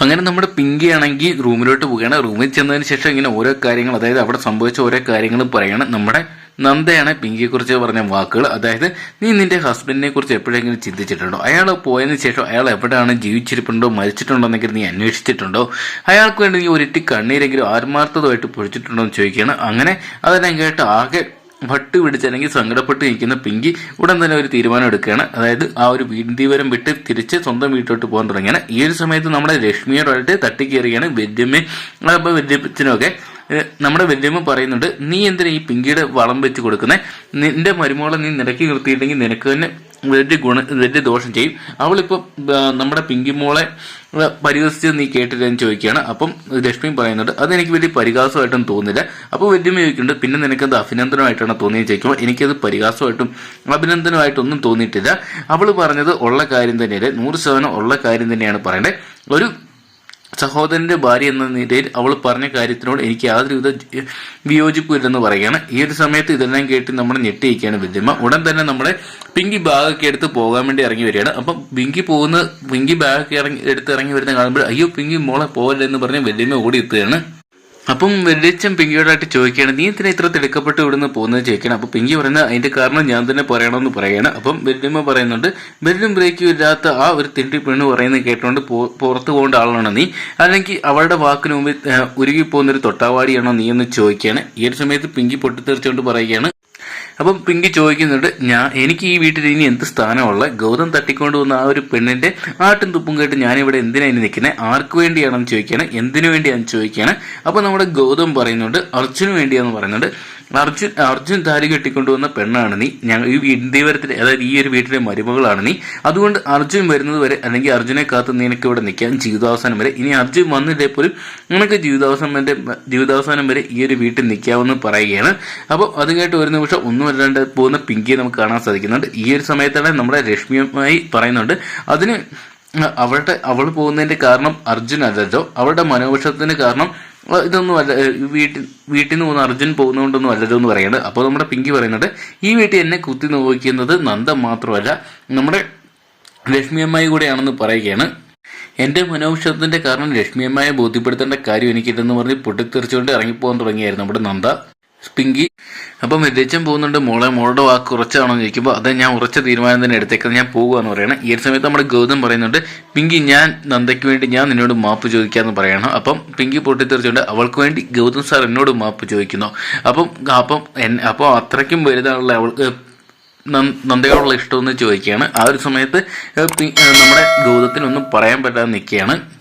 അങ്ങനെ നമ്മുടെ പിങ്കി ആണെങ്കിൽ റൂമിലോട്ട് പോവുകയാണ്. റൂമിൽ ചെന്നതിന് ശേഷം ഇങ്ങനെ ഓരോ കാര്യങ്ങൾ അതായത് അവിടെ സംഭവിച്ച ഓരോ കാര്യങ്ങൾ പറയാണ്. നമ്മുടെ നന്ദയാണ് പിങ്കിയെ കുറിച്ച് പറഞ്ഞ വാക്കുകൾ. അതായത് നീ നിന്റെ ഹസ്ബൻഡിനെ കുറിച്ച് എപ്പോഴെങ്കിലും ചിന്തിച്ചിട്ടുണ്ടോ? അയാൾ പോയതിനു ശേഷം അയാൾ എവിടെയാണ് ജീവിച്ചിരിപ്പുണ്ടോ മരിച്ചിട്ടുണ്ടോ എന്നൊക്കെ നീ അന്വേഷിച്ചിട്ടുണ്ടോ? അയാൾക്ക് വേണ്ടി നീ ഒരിറ്റി കണ്ണീരെങ്കിലും ആത്മാർത്ഥതമായിട്ട് പൊഴിച്ചിട്ടുണ്ടോ എന്ന് ചോദിക്കുകയാണ്. അങ്ങനെ അതെല്ലാം കേട്ട് ആകെ ഭട്ട് പിടിച്ച് അല്ലെങ്കിൽ സങ്കടപ്പെട്ട് നിൽക്കുന്ന പിങ്കി ഉടൻ തന്നെ ഒരു തീരുമാനം എടുക്കുകയാണ്. അതായത് ആ ഒരു വീടിവരം വിട്ട് തിരിച്ച് സ്വന്തം വീട്ടിലോട്ട് പോകാൻ തുടങ്ങിയാണ് ഈ ഒരു സമയത്ത് നമ്മുടെ ലക്ഷ്മിയോടായിട്ട് തട്ടിക്കയറുകയാണ് വല്യമ്മയും അപ്പോൾ വല്യപ്പച്ചനൊക്കെ നമ്മുടെ വല്യമ്മ പറയുന്നുണ്ട് നീ എന്തിനാ ഈ പിങ്കിയുടെ വളം വെച്ച് കൊടുക്കുന്നത് നിന്റെ മരുമോളെ നീ നിരക്കി നിർത്തിയില്ലെങ്കിൽ നിനക്ക് തന്നെ വലിയ ഗുണ വലിയ ദോഷം ചെയ്യും. അവളിപ്പോൾ നമ്മുടെ പിങ്കി മോളെ പരിഹസിച്ച് നീ കേട്ടില്ലെന്ന് ചോദിക്കുകയാണ്. അപ്പം ലക്ഷ്മി പറയുന്നുണ്ട് അതെനിക്ക് വലിയ പരിഹാസമായിട്ടൊന്നും തോന്നില്ല അപ്പോൾ വലിയ ചോദിക്കുന്നുണ്ട് പിന്നെ നിനക്കത് അഭിനന്ദനമായിട്ടാണ് തോന്നിയെന്ന് ചോദിക്കുമ്പോൾ എനിക്കത് പരിഹാസമായിട്ടും അഭിനന്ദനമായിട്ടൊന്നും തോന്നിയിട്ടില്ല. അവൾ പറഞ്ഞത് ഉള്ള കാര്യം തന്നെയല്ലേ. നൂറ് ശതമാനം ഉള്ള കാര്യം തന്നെയാണ് പറയേണ്ടത് ഒരു സഹോദരന്റെ ഭാര്യ എന്ന നിലയിൽ അവൾ പറഞ്ഞ കാര്യത്തിനോട് എനിക്ക് യാതൊരുവിധ വിയോജിപ്പില്ലെന്ന് വിയോജിപ്പും പറയുകയാണ്. ഈ ഒരു സമയത്ത് ഇതെല്ലാം കേട്ട് നമ്മൾ ഞെട്ടിയിരിക്കുകയാണ് വിദ്യമ്മ ഉടൻ തന്നെ നമ്മുടെ പിങ്കി ബാഗൊക്കെ എടുത്ത് പോകാൻ വേണ്ടി ഇറങ്ങി വരികയാണ്. അപ്പം പിങ്കി പോകുന്ന പിങ്കി ബാഗൊക്കെ ഇറങ്ങി എടുത്ത് ഇറങ്ങി വരുന്ന കാണുമ്പോൾ അയ്യോ പിങ്കി മോളെ പോകല്ലെന്ന് പറഞ്ഞ് വല്യമ്മ ഓടി എത്തുകയാണ്. അപ്പം വെള്ളിച്ചൻ പിങ്കിയോടായിട്ട് ചോദിക്കുകയാണ് നീ എന്തിനാ ഇത്ര തിടുക്കപ്പെട്ട് ഇവിടുന്ന് പോകുന്നത് ചോദിക്കണം അപ്പൊ പിങ്കി പറയുന്നത് അതിന്റെ കാരണം ഞാൻ തന്നെ പറയണമെന്ന് പറയാണ് അപ്പം വെല്ലുമ്മ പറയുന്നുണ്ട് ബെല്ലും ബ്രേക്കും ഇല്ലാത്ത ആ ഒരു തിണ്ടി പെണ്ണ് പറയുന്നത് കേട്ടുകൊണ്ട് പുറത്തു പോകേണ്ട ആളാണോ നീ? അല്ലെങ്കിൽ അവളുടെ വാക്കിന് മുമ്പിൽ ഉരുകി പോകുന്ന ഒരു തൊട്ടാവാടിയാണോ നീ? എന്ന് ചോദിക്കുകയാണ്. ഈ ഒരു സമയത്ത് പിങ്കി പൊട്ടിത്തെറിച്ചുകൊണ്ട് പറയുകയാണ് അപ്പം പിങ്കി ചോദിക്കുന്നുണ്ട് ഞാൻ എനിക്ക് ഈ വീട്ടിൽ ഇനി എന്ത് സ്ഥാനമുള്ള ഗൗതം തട്ടിക്കൊണ്ട് വന്ന ആ ഒരു പെണ്ണിന്റെ ആട്ടും തുപ്പും കേട്ട് ഞാനിവിടെ എന്തിനാ ഇനി നിൽക്കുന്നത് ആർക്ക് വേണ്ടിയാണെന്ന് ചോദിക്കുകയാണ് എന്തിനു വേണ്ടിയാണെന്ന് ചോദിക്കുകയാണ് അപ്പോൾ നമ്മുടെ ഗൗതം പറയുന്നുണ്ട് അർജുന് വേണ്ടിയാന്ന് പറയുന്നുണ്ട്. അർജുൻ അർജുൻ താലി കെട്ടിക്കൊണ്ടുവന്ന പെണ്ണാണ് നീ. ഞങ്ങൾ ഈ ഇന്ത്യവരത്തിലെ അതായത് ഈ ഒരു വീട്ടിലെ മരുമകളാണ് നീ. അതുകൊണ്ട് അർജുൻ വരുന്നത് വരെ അല്ലെങ്കിൽ അർജുനെ കാത്ത് നിനക്ക് ഇവിടെ നിൽക്കാൻ ജീവിതാവസാനം വരെ ഇനി അർജുൻ വന്നില്ലേ പോലും നിനക്ക് ജീവിതാവസാനം ജീവിതാവസാനം വരെ ഈ ഒരു വീട്ടിൽ നിൽക്കാമെന്ന് പറയുകയാണ്. അപ്പോൾ അത് കേട്ട് ഒരു നിമിഷം ഒന്നും അല്ലാണ്ട് പോകുന്ന പിങ്കിയെ നമുക്ക് കാണാൻ സാധിക്കുന്നുണ്ട്. ഈ ഒരു സമയത്താണ് നമ്മുടെ രശ്മിയുമായി പറയുന്നുണ്ട്. അതിന് അവളുടെ അവൾ പോകുന്നതിന്റെ കാരണം അർജുൻ അല്ലല്ലോ അവളുടെ മനോവിഷത്തിന് കാരണം ഇതൊന്നും അല്ല വീട്ടിൽ വീട്ടിൽ നിന്ന് പോകുന്ന അർജുൻ പോകുന്നതുകൊണ്ടൊന്നും അല്ലല്ലോ എന്ന് പറയുന്നത് അപ്പോൾ നമ്മുടെ പിങ്കി പറയുന്നുണ്ട് ഈ വീട്ടിൽ എന്നെ കുത്തി നോക്കുന്നത് നന്ദം മാത്രമല്ല നമ്മുടെ ലക്ഷ്മിയമ്മായി കൂടെയാണെന്ന് പറയുകയാണ്. എന്റെ മനോവിഷത്തിന്റെ കാരണം ലക്ഷ്മിയമ്മയെ ബോധ്യപ്പെടുത്തേണ്ട കാര്യം എനിക്കില്ലെന്ന് പറഞ്ഞ് പൊട്ടിത്തെറിച്ചുകൊണ്ട് ഇറങ്ങിപ്പോകാൻ തുടങ്ങിയായിരുന്നു നമ്മുടെ നന്ദ. പിങ്കി. അപ്പം രജൻ പോകുന്നുണ്ട്. മോളെ മോളുടെ വാക്ക് ഉറച്ചാണോ ചോദിക്കുമ്പോൾ അത് ഞാൻ ഉറച്ച തീരുമാനം തന്നെ എടുത്തേക്കുന്നത്. ഞാൻ പോകുകയെന്ന് പറയണം. ഈ ഒരു സമയത്ത് നമ്മുടെ ഗൗതം പറയുന്നുണ്ട് പിങ്കി ഞാൻ നന്ദയ്ക്ക് വേണ്ടി ഞാൻ നിന്നോട് മാപ്പ് ചോദിക്കാമെന്ന് പറയണം. അപ്പം പിങ്കി പൊട്ടിത്തെറിച്ചുകൊണ്ട് അവൾക്ക് വേണ്ടി ഗൗതം സാർ എന്നോട് മാപ്പ് ചോദിക്കുന്നു. അപ്പം അപ്പം അപ്പോൾ അത്രയ്ക്കും വലുതാണുള്ള അവൾക്ക് നന്ദ- നന്ദയോടുള്ള ഇഷ്ടമെന്ന് ചോദിക്കുകയാണ്. ആ ഒരു സമയത്ത് നമ്മുടെ ഗൗതത്തിനൊന്നും പറയാൻ പറ്റാതെ നിൽക്കുകയാണ്.